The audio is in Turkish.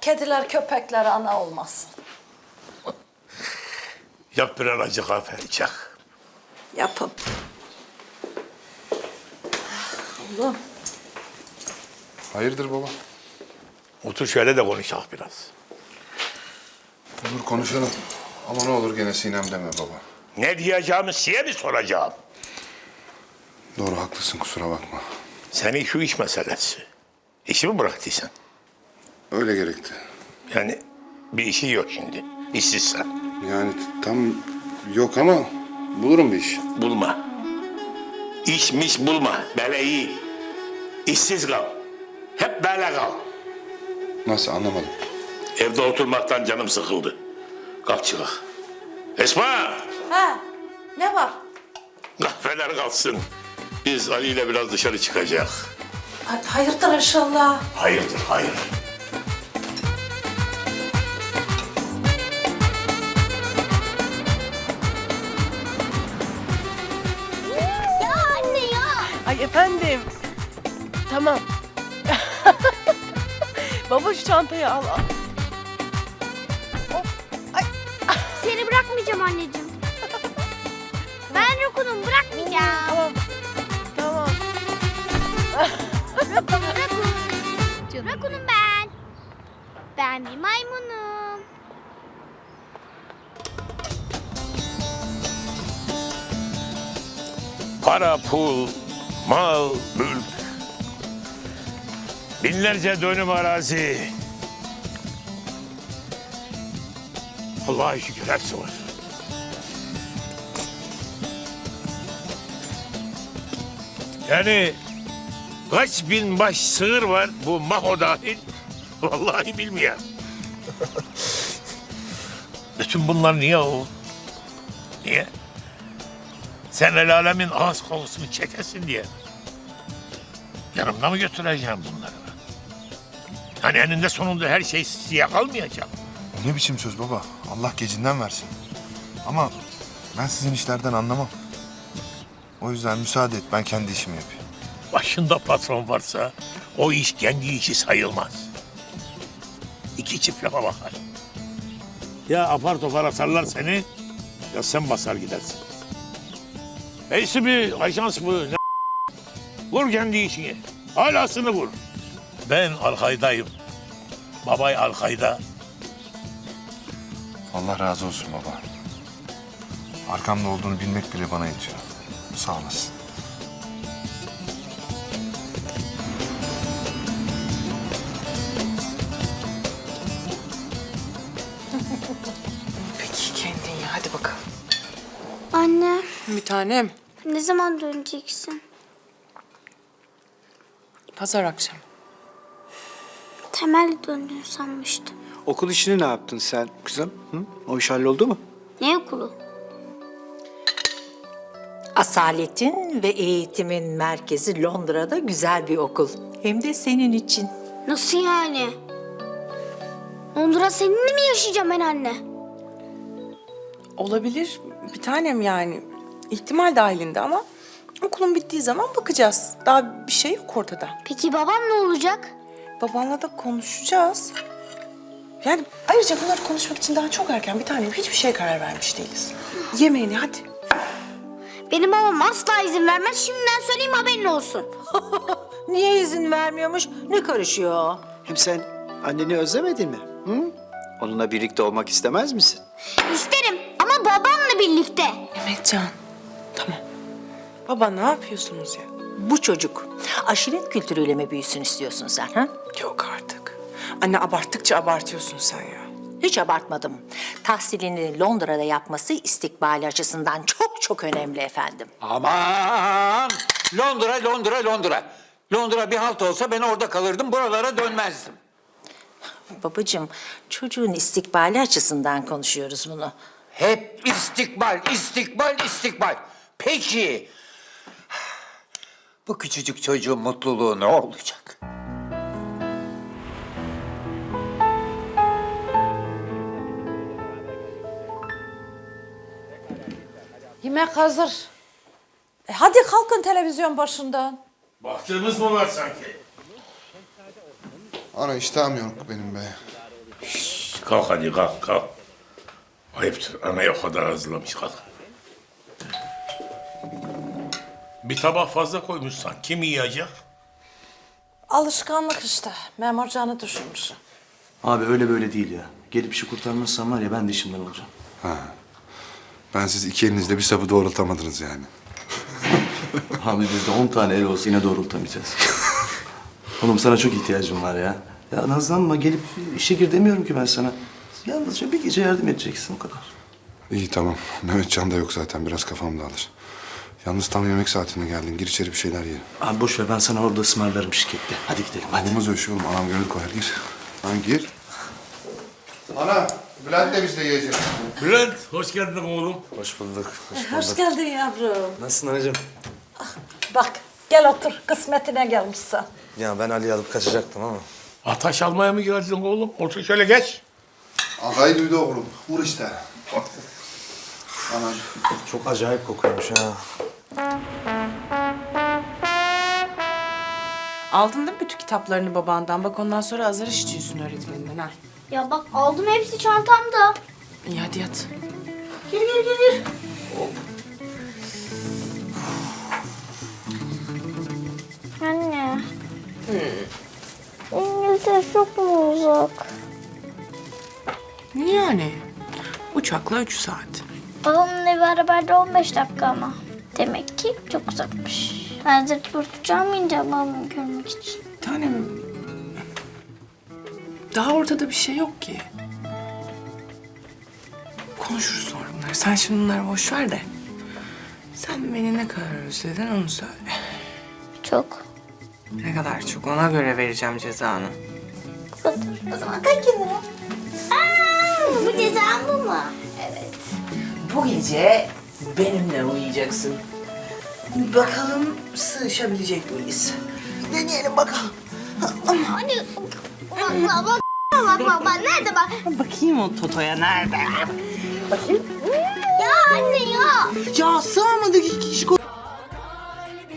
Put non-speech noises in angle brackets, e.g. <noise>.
Kediler köpekler ana olmasın. Yap birer acı kahve içek. Yapın. Oğlum Hayırdır baba? Otur şöyle de konuşak biraz. Olur konuşalım. Ama ne olur gene Sinem deme baba. Ne diyeceğimi size mi soracağım? Doğru haklısın kusura bakma. Senin şu iş meselesi. İşi mi bıraktıysan? Öyle gerekti. Yani bir işin yok şimdi. İşsizsen. Yani tam yok ama bulurum bir iş. Bulma. İşmiş bulma. Böyle iyi. İşsiz kal. Hep böyle kal. Nasıl anlamadım. Evde oturmaktan canım sıkıldı. Kalk çıkak. Esma! ha ne var? Kahveler kalsın. Biz Ali ile biraz dışarı çıkacak. Hay- Hayırdır inşallah. Hayırdır, hayır. Ay efendim. Tamam. <laughs> Baba şu çantayı al. al. <laughs> Seni bırakmayacağım anneciğim. Ben Rokun'um bırakmayacağım. Tamam. Tamam. Rakun, Rakun. Rakun'um ben. Ben bir maymunum. Para, pul, mal, mülk. Binlerce dönüm arazi. Allah'a şükür hepsi var. Yani kaç bin baş sığır var bu Maho dahil. Vallahi bilmiyorum. Bütün bunlar niye o? Niye? Sen el alemin ağız kokusunu çekesin diye. Yanımda mı götüreceğim bunları? Hani eninde sonunda her şey siyah kalmayacak. O ne biçim söz baba? Allah gecinden versin. Ama ben sizin işlerden anlamam. O yüzden müsaade et ben kendi işimi yapayım. Başında patron varsa o iş kendi işi sayılmaz. İki çift lafa bakar. Ya apar topar atarlar seni ya sen basar gidersin. Neyse bir ajans bu. Ne? Vur kendi işini. Halasını vur. Ben arkaydayım. Babay arkayda. Allah razı olsun baba. Arkamda olduğunu bilmek bile bana yetiyor. Sağ olasın. Peki kendin ya hadi bakalım. Anne Bir tanem. ne zaman döneceksin? Pazar akşam. Temel döndün sanmıştım. Okul işini ne yaptın sen kızım? Hı? O iş halloldu mu? Ne okulu? Asaletin ve eğitimin merkezi Londra'da güzel bir okul. Hem de senin için. Nasıl yani? Londra seninle mi yaşayacağım ben anne? Olabilir bir tanem yani. ihtimal dahilinde ama okulun bittiği zaman bakacağız. Daha bir şey yok ortada. Peki babam ne olacak? Babanla da konuşacağız. Yani ayrıca bunları konuşmak için daha çok erken bir tanem. Hiçbir şeye karar vermiş değiliz. Yemeğini hadi. Benim babam asla izin vermez. Şimdiden söyleyeyim haberin olsun. <laughs> Niye izin vermiyormuş? Ne karışıyor? Hem sen anneni özlemedin mi? Hı? Onunla birlikte olmak istemez misin? İsterim ama babamla birlikte. Mehmetcan. Tamam. Baba ne yapıyorsunuz ya? Bu çocuk aşiret kültürüyle mi büyüsün istiyorsun sen ha? Yok artık. Anne abarttıkça abartıyorsun sen ya. Hiç abartmadım. Tahsilini Londra'da yapması istikbali açısından çok çok önemli efendim. Aman! Londra, Londra, Londra. Londra bir halt olsa ben orada kalırdım, buralara dönmezdim. Babacığım çocuğun istikbali açısından konuşuyoruz bunu. Hep istikbal, istikbal, istikbal. Peki, bu küçücük çocuğun mutluluğu ne olacak? Yemek hazır. E hadi kalkın televizyon başından. Baktığımız mı var sanki? Ana iştahım yok benim be. Kalk hadi kalk kalk. Ayıptır anaya o kadar hazırlamış kalk. Bir tabak fazla koymuşsan kim yiyecek? Alışkanlık işte. Memur canı düşünmüş. Abi öyle böyle değil ya. Gelip işi kurtarmazsan var ya ben de işimden olacağım. Ben siz iki elinizle bir sapı doğrultamadınız yani. <laughs> Abi bizde 10 tane el olsa yine doğrultamayacağız. Oğlum sana çok ihtiyacım var ya. Ya nazlanma gelip işe gir demiyorum ki ben sana. Yalnızca bir gece yardım edeceksin o kadar. İyi tamam. Mehmetcan da yok zaten. Biraz kafam dağılır. Yalnız tam yemek saatine geldin. Gir içeri bir şeyler yiyelim. Abi boş ver ben sana orada ısmarlarım şirkette. Hadi gidelim hadi. Olmaz öyle şey oğlum. Anam gönül koyar. Gir. Lan gir. Ana, Bülent de bizle yiyecek. Bülent hoş geldin oğlum. Hoş bulduk. Hoş Hoş geldin yavrum. Nasılsın anacığım? Bak gel otur. Kısmetine gelmişsin. Ya ben Ali'yi alıp kaçacaktım ama. Ataş almaya mı geldin oğlum? Otur şöyle geç. Ağayı duydu oğlum. Vur işte. Ana. Çok acayip kokuyormuş ha. Aldın değil mi bütün kitaplarını babandan? Bak ondan sonra azar işitiyorsun öğretmeninden ha. Ya bak aldım hepsi çantamda. İyi hadi yat. Gir gir gir gir. Anne. Çok mu uzak? Yani uçakla üç saat. Babamın evi arabayla 15 dakika ama. Demek ki çok uzakmış. Ben zırt pırt uçağa mı ineceğim babamı görmek için? Tanem. Daha ortada bir şey yok ki. Konuşuruz sonra bunları. Sen şimdi bunları boş ver de. Sen beni ne kadar özledin onu söyle. Çok. Ne kadar çok ona göre vereceğim cezanı. O zaman kaç lira? Aa, bu cezam bu mu? Evet. Bu gece benimle uyuyacaksın. Bakalım sığışabilecek miyiz? Deneyelim bakalım. Hadi bak bak bak bak bak nerede bak? Bakayım o Toto'ya nerede? Ya anne ya. Ya sığamadık iki